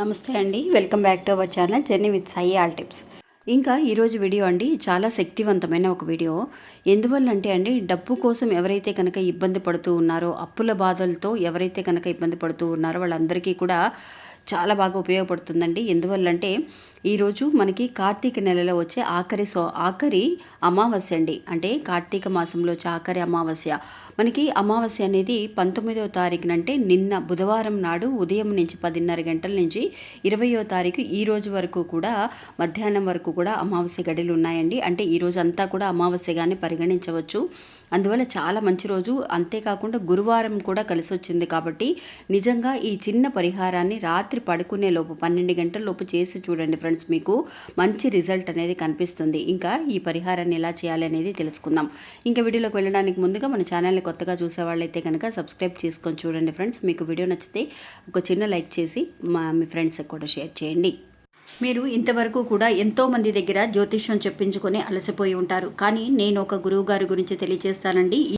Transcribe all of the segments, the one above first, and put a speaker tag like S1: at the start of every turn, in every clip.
S1: నమస్తే అండి. Welcome back to our channel journey with Sai all tips. ఇంకా ఈరోజు వీడియో అండి చాలా శక్తివంతమైన ఒక వీడియో. ఎందువల్ల అంటే అండి డబ్బు కోసం ఎవరైతే కనుక ఇబ్బంది పడుతూ ఉన్నారో అప్పుల బాధలతో ఎవరైతే కనుక ఇబ్బంది పడుతూ ఉన్నారో వాళ్ళందరికీ కూడా చాలా బాగా ఉపయోగపడుతుందండి. ఎందువల్లంటే ఈరోజు మనకి కార్తీక నెలలో వచ్చే ఆఖరి సో ఆఖరి అమావాస్య అండి. అంటే కార్తీక మాసంలో వచ్చే ఆఖరి అమావాస్య. మనకి అమావాస్య అనేది పంతొమ్మిదవ తారీఖున అంటే నిన్న బుధవారం నాడు ఉదయం నుంచి పదిన్నర గంటల నుంచి ఇరవయో తారీఖు ఈ రోజు వరకు కూడా మధ్యాహ్నం వరకు కూడా అమావాస్య గడిలు ఉన్నాయండి. అంటే ఈ రోజు అంతా కూడా అమావాస్యగానే పరిగణించవచ్చు. అందువల్ల చాలా మంచి రోజు. అంతేకాకుండా గురువారం కూడా కలిసి వచ్చింది కాబట్టి నిజంగా ఈ చిన్న పరిహారాన్ని రాత్రి పడుకునే లోపు పన్నెండు గంటల లోపు చేసి చూడండి ఫ్రెండ్స్ మీకు మంచి రిజల్ట్ అనేది కనిపిస్తుంది. ఇంకా ఈ పరిహారాన్ని ఎలా చేయాలి అనేది తెలుసుకుందాం. ఇంకా వీడియోలోకి వెళ్ళడానికి ముందుగా మన ఛానల్ని కొత్తగా చూసే వాళ్ళైతే కనుక సబ్స్క్రైబ్ చేసుకొని చూడండి ఫ్రెండ్స్. మీకు వీడియో నచ్చితే ఒక చిన్న లైక్ చేసి మా మీ ఫ్రెండ్స్కి కూడా షేర్ చేయండి. మీరు ఇంతవరకు కూడా ఎంతో మంది దగ్గర జ్యోతిష్యం చెప్పించుకొని అలసిపోయి ఉంటారు. కానీ నేను ఒక గురువు గారి గురించి తెలియజేస్తానండి.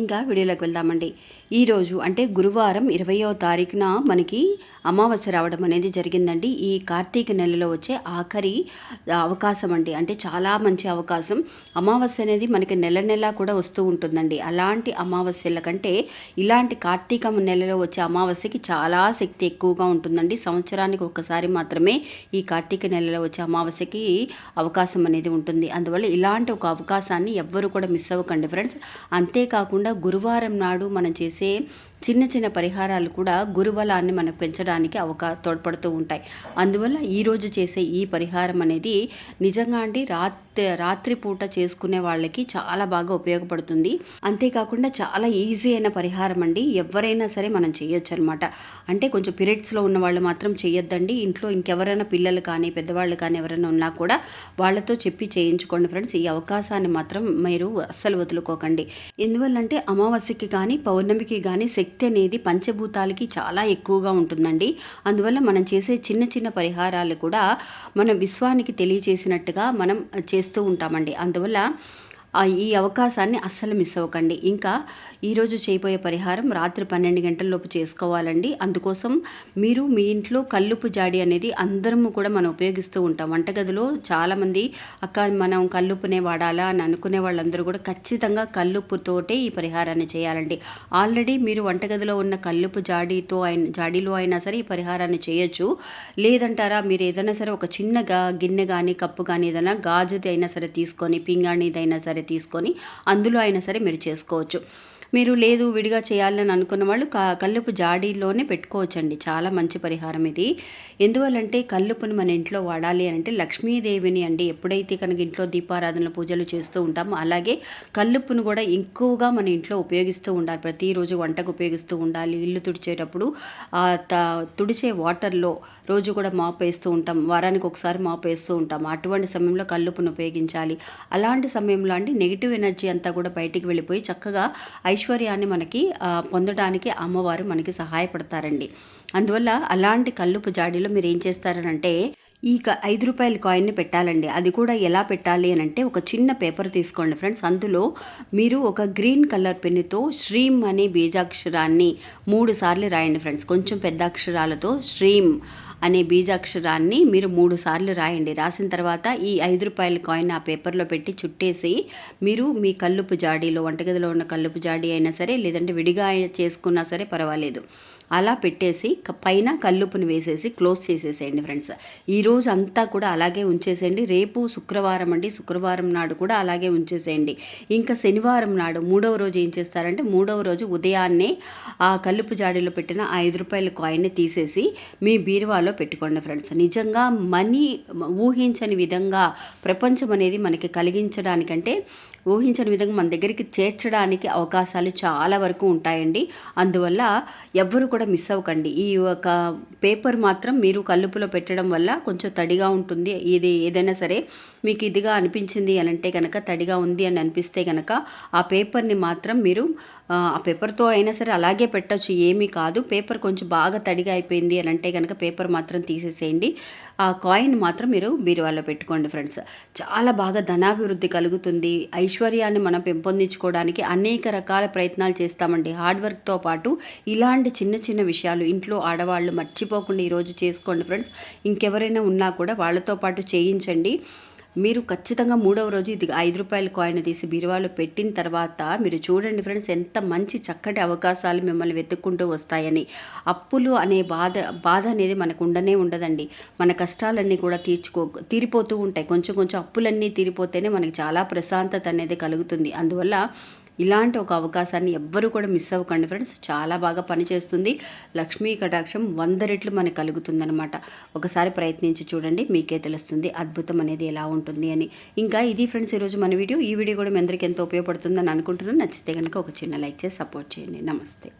S1: ఇంకా వీడియోలోకి వెళ్దామండి. ఈరోజు అంటే గురువారం ఇరవయో తారీఖున మనకి అమావాస్య రావడం అనేది జరిగిందండి. ఈ కార్తీక నెలలో వచ్చే ఆఖరి అవకాశం అండి. అంటే చాలా మంచి అవకాశం. అమావాస్య అనేది మనకి నెల నెల కూడా వస్తూ ఉంటుందండి. అలాంటి అమావాస్యల కంటే ఇలాంటి కార్తీక నెలలో వచ్చే అమావాస్యకి చాలా శక్తి ఎక్కువగా ఉంటుందండి. సంవత్సరానికి ఒక్కసారి మాత్రమే ఈ కార్తీక నెలలో వచ్చే అమావాస్యకి అవకాశం అనేది ఉంటుంది. అందువల్ల ఇలాంటి ఒక అవకాశాన్ని ఎవ్వరు కూడా మిస్ అవ్వకండి ఫ్రెండ్స్. అంతేకాకుండా గురువారం నాడు మనం చేసే చిన్న చిన్న పరిహారాలు కూడా గురుబలాన్ని మనకు పెంచడానికి అవకా తోడ్పడుతూ ఉంటాయి. అందువల్ల ఈరోజు చేసే ఈ పరిహారం అనేది నిజంగా అండి రాత్రి రాత్రిపూట చేసుకునే వాళ్ళకి చాలా బాగా ఉపయోగపడుతుంది. అంతేకాకుండా చాలా ఈజీ అయిన పరిహారం అండి. ఎవరైనా సరే మనం చేయొచ్చు అనమాట అంటే కొంచెం పీరియడ్స్లో ఉన్న వాళ్ళు మాత్రం చేయొద్దండి. ఇంట్లో ఇంకెవరైనా పిల్లలు కానీ పెద్దవాళ్ళు కానీ ఎవరైనా ఉన్నా కూడా వాళ్ళతో చెప్పి చేయించుకోండి ఫ్రెండ్స్. ఈ అవకాశాన్ని మాత్రం మీరు అస్సలు వదులుకోకండి. ఎందువల్లంటే అమావాస్యకి కానీ పౌర్ణమికి కానీ శక్తి శక్తి అనేది పంచభూతాలకి చాలా ఎక్కువగా ఉంటుందండి. అందువల్ల మనం చేసే చిన్న చిన్న పరిహారాలు కూడా మన విశ్వానికి తెలియచేసినట్టుగా మనం చేస్తూ ఉంటామండి. అందువల్ల ఈ అవకాశాన్ని అస్సలు మిస్ అవ్వకండి. ఇంకా ఈరోజు చేయబోయే పరిహారం రాత్రి పన్నెండు గంటలలోపు చేసుకోవాలండి. అందుకోసం మీరు మీ ఇంట్లో కల్లుపు జాడి అనేది అందరము కూడా మనం ఉపయోగిస్తూ ఉంటాం. వంటగదిలో చాలామంది అక్క మనం కల్లుపునే వాడాలా అని అనుకునే వాళ్ళందరూ కూడా ఖచ్చితంగా కల్లుపుతోటే ఈ పరిహారాన్ని చేయాలండి. ఆల్రెడీ మీరు వంటగదిలో ఉన్న కల్లుపు జాడీతో అయిన జాడీలో అయినా సరే ఈ పరిహారాన్ని చేయొచ్చు. లేదంటారా మీరు ఏదైనా సరే ఒక చిన్న గిన్నె కానీ కప్పు కానీ ఏదైనా గాజుది అయినా సరే తీసుకొని పింగాణిదైనా సరే తీసుకొని అందులో అయినా సరే మీరు చేసుకోవచ్చు. మీరు లేదు విడిగా చేయాలని అనుకున్న వాళ్ళు కల్లుపు జాడీలోనే పెట్టుకోవచ్చండి. చాలా మంచి పరిహారం ఇది. ఎందువల్లంటే కల్లుపుని మన ఇంట్లో వాడాలి అంటే లక్ష్మీదేవిని అండి. ఎప్పుడైతే కనుక ఇంట్లో దీపారాధనలు పూజలు చేస్తూ ఉంటామో అలాగే కల్లుప్పును కూడా ఎక్కువగా మన ఇంట్లో ఉపయోగిస్తూ ఉండాలి. ప్రతిరోజు వంటకు ఉపయోగిస్తూ ఉండాలి. ఇల్లు తుడిచేటప్పుడు తుడిచే వాటర్లో రోజు కూడా మాప్ వేస్తూ ఉంటాం. వారానికి ఒకసారి మాప్ వేస్తూ ఉంటాం. అటువంటి సమయంలో కల్లుపును ఉపయోగించాలి. అలాంటి సమయంలో అండి నెగిటివ్ ఎనర్జీ అంతా కూడా బయటికి వెళ్ళిపోయి చక్కగా ఐశ్వర్య ఐశ్వర్యాన్ని మనకి పొందడానికి అమ్మవారు మనకి సహాయపడతారండి. అందువల్ల అలాంటి కల్లుపు జాడీలో మీరు ఏం చేస్తారనంటే ఈ ఐదు రూపాయల కాయిన్ని పెట్టాలండి. అది కూడా ఎలా పెట్టాలి అని అంటే ఒక చిన్న పేపర్ తీసుకోండి ఫ్రెండ్స్. అందులో మీరు ఒక గ్రీన్ కలర్ పెన్నుతో శ్రీమ్ అనే బీజాక్షరాన్ని మూడు సార్లు రాయండి ఫ్రెండ్స్. కొంచెం పెద్ద అక్షరాలతో శ్రీమ్ అనే బీజాక్షరాన్ని మీరు మూడు సార్లు రాయండి. రాసిన తర్వాత ఈ ఐదు రూపాయల కాయిన్ ఆ పేపర్లో పెట్టి చుట్టేసి మీరు మీ కల్లుపు జాడీలో వంటగదిలో ఉన్న కల్లుపు జాడీ అయినా సరే లేదంటే విడిగా చేసుకున్నా సరే పర్వాలేదు. అలా పెట్టేసి పైన కల్లుపుని వేసేసి క్లోజ్ చేసేసేయండి ఫ్రెండ్స్. ఈరోజు అంతా కూడా అలాగే ఉంచేసేయండి. రేపు శుక్రవారం అండి. శుక్రవారం నాడు కూడా అలాగే ఉంచేసేయండి. ఇంకా శనివారం నాడు మూడవ రోజు ఏం చేస్తారంటే మూడవ రోజు ఉదయాన్నే ఆ కల్లుపు జాడీలో పెట్టిన ఐదు రూపాయల కాయిన్ని తీసేసి మీ బీరువాలో పెట్టుకోండి ఫ్రెండ్స్. నిజంగా మనీ ఊహించని విధంగా ప్రపంచం అనేది మనకి కలిగించడానికంటే ఊహించని విధంగా మన దగ్గరికి చేర్చడానికి అవకాశాలు చాలా వరకు ఉంటాయండి. అందువల్ల ఎవ్వరు కూడా మిస్ అవ్వకండి. ఈ ఒక పేపర్ మాత్రం మీరు కల్లుపులో పెట్టడం వల్ల కొంచెం తడిగా ఉంటుంది. ఇది ఏదైనా సరే మీకు ఇదిగా అనిపించింది అని అంటే కనుక తడిగా ఉంది అని అనిపిస్తే కనుక ఆ పేపర్ని మాత్రం మీరు ఆ ఆ పేపర్తో అయినా సరే అలాగే పెట్టచ్చు. ఏమీ కాదు. పేపర్ కొంచెం బాగా తడిగా అయిపోయింది అని అంటే కనుక పేపర్ మాత్రం తీసేసేయండి. ఆ కాయిన్ మాత్రం మీరు బీరువాలో పెట్టుకోండి ఫ్రెండ్స్ చాలా బాగా ధనాభివృద్ధి కలుగుతుంది. ఐశ్వర్యాన్ని మనం పెంపొందించుకోవడానికి అనేక రకాల ప్రయత్నాలు చేస్తామండి. హార్డ్ వర్క్తో పాటు ఇలాంటి చిన్న చిన్న విషయాలు ఇంట్లో ఆడవాళ్ళు మర్చిపోకుండా ఈరోజు చేసుకోండి ఫ్రెండ్స్ ఇంకెవరైనా ఉన్నా కూడా వాళ్ళతో పాటు చేయించండి. మీరు ఖచ్చితంగా మూడవ రోజు ఇది ఐదు రూపాయల కాయిన్ తీసి బీరువాలో పెట్టిన తర్వాత మీరు చూడండి ఫ్రెండ్స్ ఎంత మంచి చక్కటి అవకాశాలు మిమ్మల్ని వెతుక్కుంటూ వస్తాయని. అప్పులు అనే బాధ బాధ అనేది మనకు ఉండనే ఉండదండి. మన కష్టాలన్నీ కూడా తీర్చుకో తీరిపోతూ ఉంటాయి. కొంచెం కొంచెం అప్పులన్నీ తీరిపోతేనే మనకి చాలా ప్రశాంతత అనేది కలుగుతుంది. అందువల్ల ఇలాంటి ఒక అవకాశాన్ని ఎవ్వరూ కూడా మిస్ అవ్వకండి ఫ్రెండ్స్ చాలా బాగా పనిచేస్తుంది లక్ష్మీ కటాక్షం వంద రెట్లు మనకు కలుగుతుందనమాట ఒకసారి ప్రయత్నించి చూడండి మీకే తెలుస్తుంది అద్భుతం అనేది ఎలా ఉంటుంది అని. ఇంకా ఇది ఫ్రెండ్స్ ఈరోజు మన వీడియో. ఈ వీడియో కూడా మీ అందరికీ ఎంతో ఉపయోగపడుతుందని అనుకుంటున్నాను. నచ్చితే కనుక ఒక చిన్న లైక్ చేసి సపోర్ట్ చేయండి. నమస్తే.